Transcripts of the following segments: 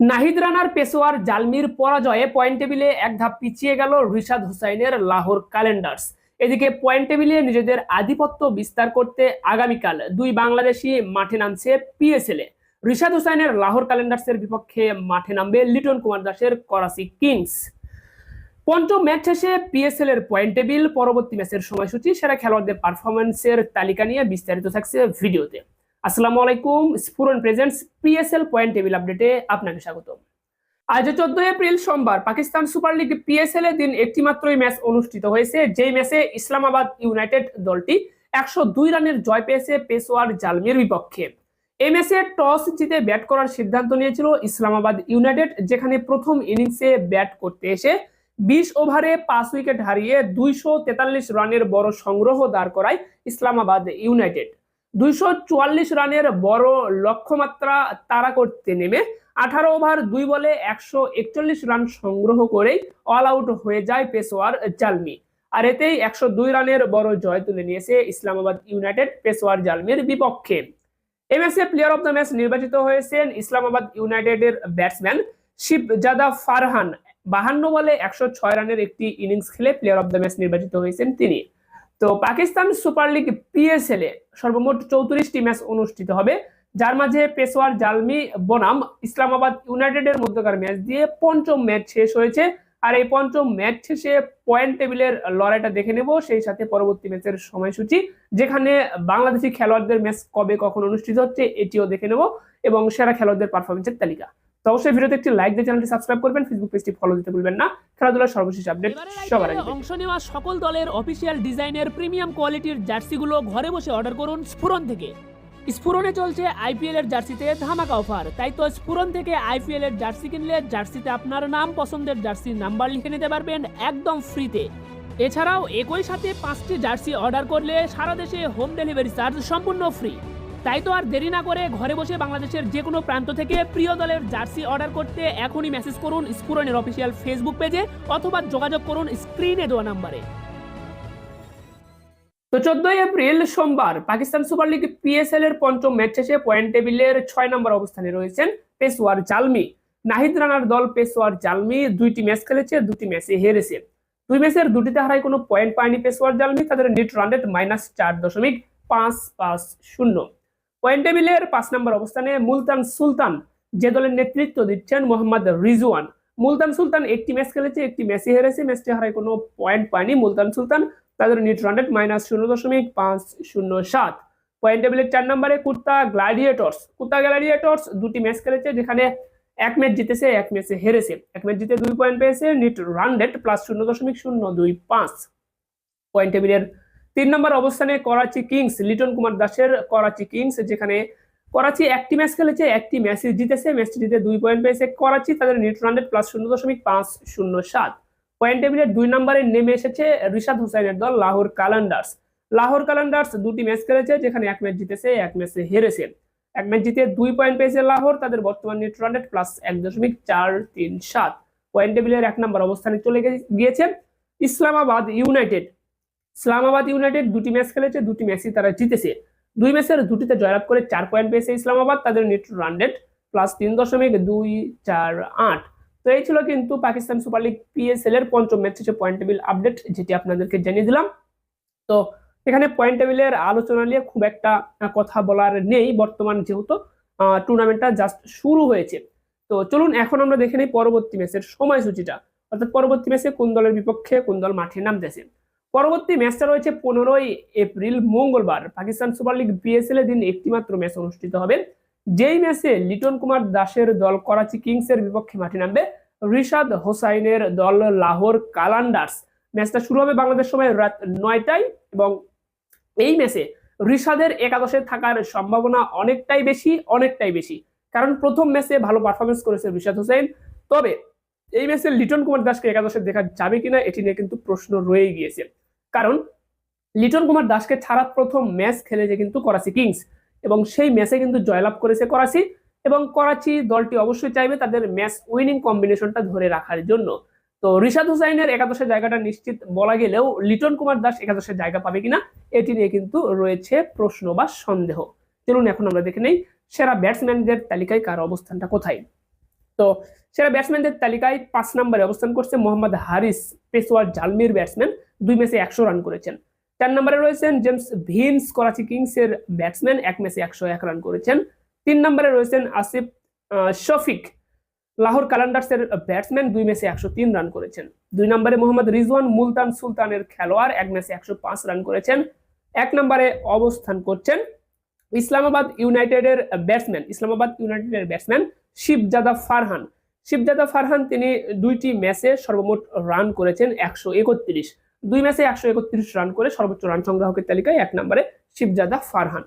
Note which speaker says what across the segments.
Speaker 1: নাহিদ রানার পেশোয়ার জালমির পরাজয়ে পয়েন্ট টেবিলে এক ধাপ পিছিয়ে গেল রিশাদ হুসাইনের লাহোর ক্যালেন্ডার্স। এদিকে পয়েন্ট টেবিলে নিজেদের আধিপত্য বিস্তার করতে আগামীকাল দুই বাংলাদেশি মাঠে নামছে পিএসএল এ। রিশাদ হুসাইনের লাহোর ক্যালেন্ডার্সের বিপক্ষে মাঠে নামবে লিটন কুমার দাসের করাচি কিংস। পঞ্চম ম্যাচ শেষে পিএসএল এর পয়েন্ট টেবিল পরবর্তী ম্যাচের সময়সূচি, সেরা খেলোয়াড়দের পারফরমেন্সের তালিকা নিয়ে বিস্তারিত থাকছে ভিডিওতে। আসসালামু আলাইকুম, Sphuran presents PSL point table আপডেটে আপনাকে স্বাগত আজ চোদ্দ এপ্রিল সোমবার পাকিস্তান সুপার লিগ পিএসএল এর দিন একটি মাত্রই ম্যাচ অনুষ্ঠিত হয়েছে, যেই ম্যাচে ইসলামাবাদ ইউনাইটেড দলটি একশো দুই রানের জয় পেয়েছে পেশোয়ার জালমির বিপক্ষে। এই ম্যাচে টস জিতে ব্যাট করার সিদ্ধান্ত নিয়েছিল ইসলামাবাদ ইউনাইটেড যেখানে প্রথম ইনিংসে ব্যাট করতে এসে বিশ ওভারে পাঁচ উইকেট হারিয়ে দুইশো তেতাল্লিশ রানের বড় সংগ্রহ দাঁড় করায় ইসলামাবাদ ইউনাইটেড দুইশো চুয়াল্লিশ রানের বড় লক্ষ্যমাত্রা তাড়া করতে নেমে আঠারো ওভার দুই বলে একশো একচল্লিশ রান সংগ্রহ করেই অল আউট হয়ে যায় পেশোয়ার জালমি। আর এতেই একশো দুই রানের বড় জয় তুলে নিয়েছে ইসলামাবাদ ইউনাইটেড পেশোয়ার জালমির বিপক্ষে। M S A player of the match নির্বাচিত হয়েছেন ইসলামাবাদ ইউনাইটেডের ব্যাটসম্যান শিবজাদা ফারহান। বাহান্ন বলে একশো ছয় রানের একটি ইনিংস খেলে প্লেয়ার অব দ্য ম্যাচ নির্বাচিত হয়েছেন তিনি। তো পাকিস্তান সুপার লিগ পিএসএল এ সর্বমোট চৌত্রিশটি ম্যাচ অনুষ্ঠিত হবে। যার মাঝে পেশোয়ার জালমি বনাম ইসলামাবাদ ইউনাইটেডের মধ্যকার ম্যাচ দিয়ে পঞ্চম ম্যাচ শেষ হয়েছে। আর এই পঞ্চম ম্যাচ শেষে পয়েন্ট টেবিলের লড়াইটা দেখে নেব, সেই সাথে পরবর্তী ম্যাচের সময়সূচি, যেখানে বাংলাদেশি খেলোয়াড়দের ম্যাচ কবে কখন অনুষ্ঠিত হচ্ছে এটিও দেখে নেব, এবং সেরা খেলোয়াড়দের পারফরমেন্সের তালিকা। তো অবশ্যই ভিডিওতে একটি লাইক দিয়ে চ্যানেলটি সাবস্ক্রাইব করবেন ফেসবুক পেজটি ফলো দিতে ভুলবেন না। খেলাধুলার সর্বশেষ আপডেট সবার আগে
Speaker 2: অংশ নেওয়া সকল দলের অফিসিয়াল ডিজাইনের প্রিমিয়াম কোয়ালিটির জার্সিগুলো ঘরে বসে অর্ডার করুন স্ফুরন থেকে। স্ফুরনে চলছে আইপিএল এর জার্সিতে ধামাকা অফার তাই তো স্ফুরন থেকে আইপিএল এর জার্সি কিনলে জার্সিতে আপনার নাম পছন্দের জার্সির নাম্বার লিখে নিতে পারবেন একদম ফ্রিতে এছাড়াও একই সাথে পাঁচটি জার্সি অর্ডার করলে সারা দেশে হোম ডেলিভারি চার্জ সম্পূর্ণ ফ্রি তাই তো আর দেরি না করে ঘরে বসে বাংলাদেশের যে কোনো প্রান্ত থেকে প্রিয় দলের জার্সি অর্ডার করতে এখনই মেসেজ করুন স্ফুরনের অফিসিয়াল ফেসবুক পেজে অথবা যোগাযোগ করুন স্ক্রিনে দেওয়া নাম্বারে
Speaker 1: তো চোদ্দই এপ্রিল সোমবার পাকিস্তান সুপার লিগ পিএসএল এর পঞ্চম ম্যাচ শেষে পয়েন্ট টেবিলের ছয় নম্বর অবস্থানে রয়েছেন পেশোয়ার জালমি। নাহিদ রানার দল পেশোয়ার জালমি দুইটি ম্যাচ খেলেছে, দুটি ম্যাচে হেরেছে। দুই ম্যাচের দুটিতে হারায় কোনো পয়েন্ট পায়নি পেশোয়ার জালমি, তাদের নেট রান রেট মাইনাস চার দশমিক পাঁচ পাঁচ শূন্য। পয়েন্ট টেবিলের পাঁচ নম্বর অবস্থানে মুলতান সুলতান যে দলের নেতৃত্ব দিচ্ছেন মোহাম্মদ রিজওয়ান। মুলতান সুলতান একটি ম্যাচ খেলেছে, একটি ম্যাচে হেরেছে ম্যাচটি হারায় কোনো পয়েন্ট পায়নি মুলতান সুলতান। তাদের নিট রান রেট মাইনাস শূন্য দশমিক পাঁচ শূন্য সাত। পয়েন্ট টেবিলের চার নম্বরে কুর্তা গ্লাডিয়েটর্স। কুর্তা গ্লাডিয়েটর্স দুটি ম্যাচ খেলেছে, যেখানে এক ম্যাচ জিতেছে, এক ম্যাচে হেরেছে। এক ম্যাচ জিতে দুই পয়েন্ট পেয়েছে নিট রান রেট প্লাস শূন্য দশমিক শূন্য দুই পাঁচ। পয়েন্ট টেবিলের তিন নম্বর অবস্থানে করাচি কিংস, লিটন কুমার দাসের করাচি কিংস, যেখানে করাচি একটি ম্যাচ খেলেছে, একটি ম্যাচে জিতেছে। ম্যাচটি জিতে দুই পয়েন্ট পেয়েছে করাচি, তাদের নিট রান রেট প্লাস শূন্য দশমিক পাঁচ শূন্য সাত। পয়েন্ট টেবিলের দুই নম্বরে নেমে এসেছে রিশাদ হোসেনের দল, লাহোর কালান্ডার্স। লাহোর কালান্ডার্স দুটি ম্যাচ খেলেছে, যেখানে এক ম্যাচ জিতেছে, এক ম্যাচে হেরেছে। এক ম্যাচ জিতে দুই পয়েন্ট পেয়েছে লাহোর, তাদের বর্তমান নেট রান প্লাস এক দশমিক চার তিন সাত। পয়েন্ট টেবিলের এক নম্বর অবস্থানে চলে গিয়েছে ইসলামাবাদ ইউনাইটেড। ইসলামাবাদ ইউনাইটেড দুটি ম্যাচ খেলেছে, দুটি ম্যাচই তারা জিতেছে। দুই ম্যাচের দুটিতে জয়লাভ করে চার পয়েন্ট পেয়েছে ইসলামাবাদ, তাদের নেট রান রেট প্লাস তিন দশমিক দুই চার আট। তো এই ছিল কিন্তু পাকিস্তান সুপার লিগ পিএসএল এর পঞ্চম ম্যাচ শেষে পয়েন্ট টেবিল আপডেট যেটি আপনাদেরকে জানিয়ে দিলাম। তো এখানে পয়েন্ট টেবিলের আলোচনা নিয়ে খুব একটা কথা বলার নেই বর্তমান যেহেতু টুর্নামেন্টটা জাস্ট শুরু হয়েছে। তো চলুন এখন আমরা দেখে নিই পরবর্তী ম্যাচের সময়সূচিটা। অর্থাৎ পরবর্তী ম্যাচে কোন দলের বিপক্ষে কোন দল মাঠে নামতেছে? পরবর্তী ম্যাচটা রয়েছে পনেরোই এপ্রিল, মঙ্গলবার। পাকিস্তান সুপার লিগ বিএসএল এর দিন একটি মাত্র ম্যাচ অনুষ্ঠিত হবে। যেই ম্যাচে লিটন কুমার দাসের দল করাচি কিংস এর বিপক্ষে মাঠে নামবে, রিশাদ হোসাইনের দল লাহোর কালান্ডার্স। ম্যাচটা শুরু হবে বাংলাদেশ সময় রাত নয়টায় এবং এই ম্যাচে রিশাদের একাদশে থাকার সম্ভাবনা অনেকটাই বেশি অনেকটাই বেশি। কারণ প্রথম ম্যাচে ভালো পারফরমেন্স করেছে রিশাদ হোসাইন তবে এই ম্যাচে লিটন কুমার দাসকে একাদশে দেখা যাবে কিনা, এটি নিয়ে কিন্তু প্রশ্ন রয়ে গিয়েছে। কারণ লিটন কুমার দাসকে ছাড়া প্রথম ম্যাচ খেলেছে কিন্তু করাচি কিংস এবং সেই ম্যাচে কিন্তু জয়লাভ করেছে করাচি এবং করাচি দলটি অবশ্যই চাইবে তাদের ম্যাচ উইনিং কম্বিনেশনটা ধরে রাখার জন্য। তো রিশাদ হুসাইনের একাদশের জায়গাটা নিশ্চিত বলা গেলেও লিটন কুমার দাস একাদশের জায়গা পাবে কিনা এটি নিয়ে কিন্তু রয়েছে প্রশ্ন বা সন্দেহ। চলুন এখন আমরা দেখে নেই সেরা ব্যাটসম্যানদের তালিকায় কার অবস্থানটা কোথায়। তো সেরা ব্যাটসম্যানদের তালিকায় পাঁচ নম্বরে অবস্থান করছে মোহাম্মদ হারিস পেশোয়ার জালমির ব্যাটসম্যান দুই ম্যাচে একশো রান করেছেন। চার নম্বরে রয়েছেন জেমস ভিন্স, করাচি কিংসের ব্যাটসম্যান এক ম্যাচে একশো এক রান করেছেন। তিন নম্বরে রয়েছেন আসিফ শফিক, লাহোর কালান্ডার্সের ব্যাটসম্যান দুই ম্যাচে একশো তিন রান করেছেন। দুই নম্বরে মোহাম্মদ রিজওয়ান, মুলতান সুলতানের খেলোয়াড়, এক ম্যাচে একশো পাঁচ রান করেছেন। এক নম্বরে অবস্থান করছেন ইসলামাবাদ ইউনাইটেডের ব্যাটসম্যান ইসলামাবাদ ইউনাইটেডের ব্যাটসম্যান শিবজাদা ফারহান। শিবজাদা ফারহান, তিনি দুইটি ম্যাচে সর্বমোট রান করেছেন একশো একত্রিশ। দুই ম্যাচে একশো একত্রিশ রান করে সর্বোচ্চ রান সংগ্রাহকের তালিকায় এক নম্বরে শিবজাদা ফারহান।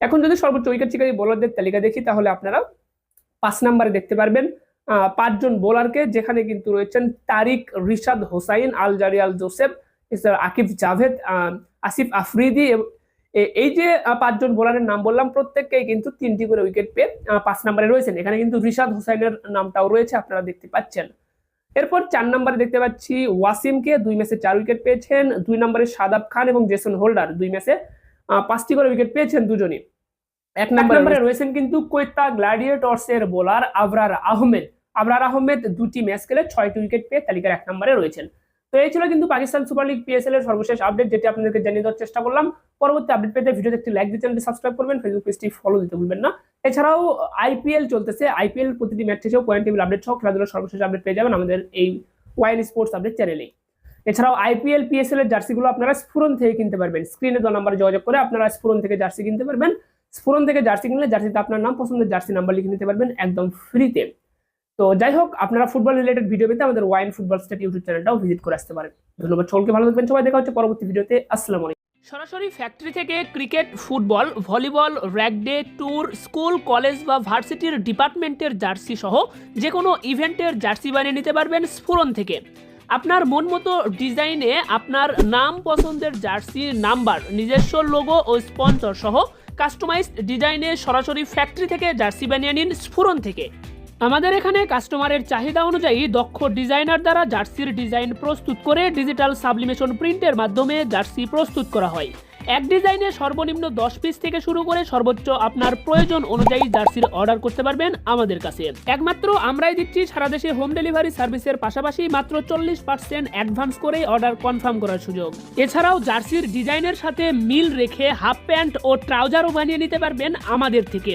Speaker 1: এখন যদি সর্বোচ্চ উইকেট শিকারী বোলারদের তালিকা দেখি, তাহলে আপনারা পাঁচ নম্বরে দেখতে পারবেন পাঁচজন বোলারকে যেখানে কিন্তু রয়েছেন Tariq, Rishad Hossain, Alzarri Joseph এছাড়া আকিব জাভেদ আসিফ আফ্রিদি এই যে পাঁচজন বোলারের নাম বললাম, প্রত্যেককেই কিন্তু তিনটি করে উইকেট পেয়ে পাঁচ নম্বরে রয়েছেন। এখানে কিন্তু রিশাদ হোসাইনের নামটাও রয়েছে, আপনারা দেখতে পাচ্ছেন। এরপর চার নম্বরে দেখতে পাচ্ছি ওয়াসিমকে দুই ম্যাচে চার উইকেট পেয়েছেন দুই নম্বরে সাদাব খান এবং জেসন হোল্ডার দুই ম্যাচে আহ, পাঁচটি করে উইকেট পেয়েছেন দুজনই। এক নম্বরে রয়েছেন কিন্তু কৈতা গ্লাডিয়েটর্স এর বোলার আবরার আহমেদ। আবরার আহমেদ দুটি ম্যাচ খেলে ছয়টি উইকেট পেয়ে তালিকার এক নম্বরে রয়েছেন। তো এই ছিল কিন্তু পাকিস্তান সুপার লিগ পিএসএল এর সর্বশেষ আপডেট যেটি আপনাদেরকে জানিয়ে দেওয়ার চেষ্টা করলাম। পরবর্তী আপডেট পেতে ভিডিওতে একটি লাইক দিয়ে চ্যানেলটি সাবস্ক্রাইব করবেন ফেসবুক পেজটি ফলো দিতে ভুলবেন না। এছাড়াও আইপিএল চলতেছে। আইপিএল প্রতিটি ম্যাচ শেষেও পয়েন্ট টেবিল আপডেট সহ খেলাধুলার সর্বশেষ আপডেট পেয়ে যাবেন আমাদের এই ওয়াইন স্পোর্টস আপডেট চ্যানেলে এছাড়াও আইপিএল পিএসএল এর জার্সিগুলো আপনারা স্ফুরন থেকে কিনতে পারবেন। স্ক্রিনে দেওয়া নাম্বারে যোগাযোগ করে আপনারা স্ফুরন থেকে জার্সি কিনতে পারবেন। স্ফুরন থেকে জার্সি কিনলে জার্সিতে আপনার নাম, পছন্দের জার্সি নাম্বার লিখে নিতে পারবেন একদম ফ্রিতে তো যাই হোক আপনারা ফুটবল রিলেটেড ভিডিও পেতে আমাদের ওয়াইন ফুটবল স্টেট ইউটিউব চ্যানেলটাও ভিজিট করে আসতে পারেন। ধন্যবাদ সকলকে, ভালো থাকবেন, সবাই দেখা হচ্ছে পরবর্তী ভিডিওতে আসসালামু আলাইকুম।
Speaker 2: সরাসরি ফ্যাক্টরি থেকে ক্রিকেট ফুটবল ভলিবল র্যাকডে ট্যুর স্কুল কলেজ বা ভার্সিটির ডিপার্টমেন্টের জার্সি সহ যে কোনো ইভেন্টের জার্সি বানিয়ে নিতে পারবেন স্ফুরন থেকে। আপনার মন মতো ডিজাইনে আপনার নাম পছন্দের জার্সি নাম্বার নিজস্ব লোগো ও স্পন্সর সহ কাস্টমাইজড ডিজাইনে সরাসরি ফ্যাক্টরি থেকে জার্সি বানিয়ে নিন স্ফুরন থেকে। আমাদের এখানে কাস্টমারের চাহিদা অনুযায়ী দক্ষ ডিজাইনার দ্বারা জার্সির ডিজাইন প্রস্তুত করে ডিজিটাল সাবলিমেশন প্রিন্টের মাধ্যমে জার্সি প্রস্তুত করা হয়। এক ডিজাইনে সর্বনিম্ন দশ পিস থেকে শুরু করে সর্বোচ্চ আপনার প্রয়োজন অনুযায়ী জার্সির অর্ডার করতে পারবেন আমাদের কাছে। একমাত্র আমরাই দিচ্ছি সারা দেশে হোম ডেলিভারি সার্ভিসের পাশাপাশি মাত্র চল্লিশ পার্সেন্ট অ্যাডভান্স করে অর্ডার কনফার্ম করার সুযোগ। এছাড়াও জার্সির ডিজাইনের সাথে মিল রেখে হাফ প্যান্ট ও ট্রাউজারও বানিয়ে নিতে পারবেন আমাদের থেকে।